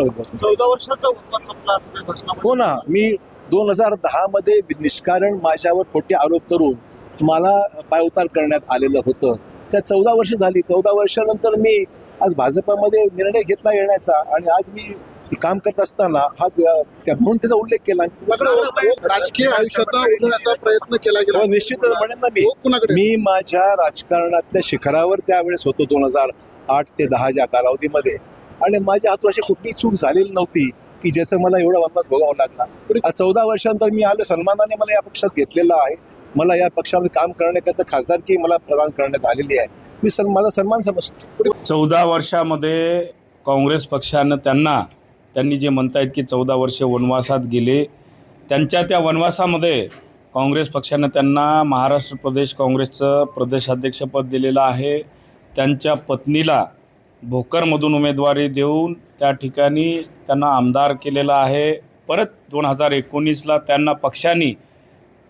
चौदा वर्षाचा उपवास संपला असं हो ना. मी दोन हजार दहा मध्ये निष्कारण माझ्यावर खोटे आरोप करून मला पायउतार करण्यात आलेलं होतं. त्या चौदा वर्ष झाली. चौदा वर्षानंतर मी आज भाजपामध्ये निर्णय घेतला येण्याचा आणि आज मी काम करत असताना हा त्या म्हणून त्याचा उल्लेख केला. राजकीय आयुष्यात प्रयत्न केला गेला? हो, निश्चितच म्हणेन ना मी. हो, मी माझ्या राजकारणातल्या शिखरावर त्यावेळेस होतो दोन हजार आठ ते दहाच्या कालावधीमध्ये. आणि माझ्या हातून अशी कुठली चूक झालेली नव्हती की ज्याचं मला एवढा वनवास भोगावा लागला. चौदा वर्षानंतर मी आलो सन्मानाने मला या पक्षात घेतलेला आहे. मला या पक्षामध्ये काम करण्याकरता खासदारकी मला प्रदान करण्यात आलेली आहे. मी सन माझा सन्मान समजतो. चौदा वर्षामध्ये काँग्रेस पक्षानं त्यांना त्यांनी जे म्हणतायत की चौदा वर्षे वनवासात गेले त्यांच्या त्या वनवासामध्ये काँग्रेस पक्षानं त्यांना महाराष्ट्र प्रदेश काँग्रेसचं प्रदेशाध्यक्षपद दिलेलं आहे. त्यांच्या पत्नीला भोकरमधून उमेदवारी देऊन त्या ठिकाणी त्यांना आमदार केलेलं आहे. परत दोन हजार एकोणीसला त्यांना पक्षाने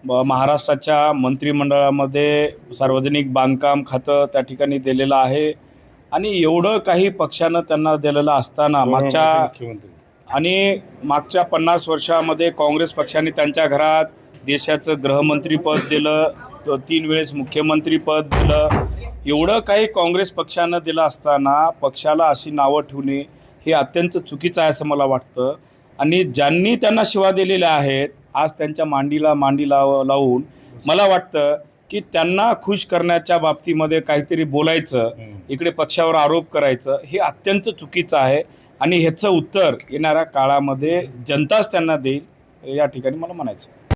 महाराष्ट्राच्या मंत्रिमंडळामध्ये सार्वजनिक बांधकाम खातं त्या ठिकाणी दिलेलं आहे. आणि एवढं काही पक्षानं त्यांना दिलेलं असताना मागच्या आणि मागच्या पन्नास वर्षामध्ये काँग्रेस पक्षाने त्यांच्या घरात देशाचं गृहमंत्रीपद दिलं तीन वेळेस मुख्यमंत्रीपद दिलं. एवढं काही काँग्रेस पक्षानं दिलं असताना पक्षाला अशी नावं ठेवणे हे अत्यंत चुकीचं आहे असं मला वाटतं. आणि ज्यांनी त्यांना शिवा दिलेल्या आहेत आज त्यांच्या मांडीला मांडी लाव लावून मला वाटतं की त्यांना खुश करण्याच्या बाबतीमध्ये काहीतरी बोलायचं इकडे पक्षावर आरोप करायचं हे अत्यंत चुकीचं आहे. आणि ह्याचं उत्तर येणाऱ्या काळामध्ये जनताच त्यांना देईल या ठिकाणी मला म्हणायचं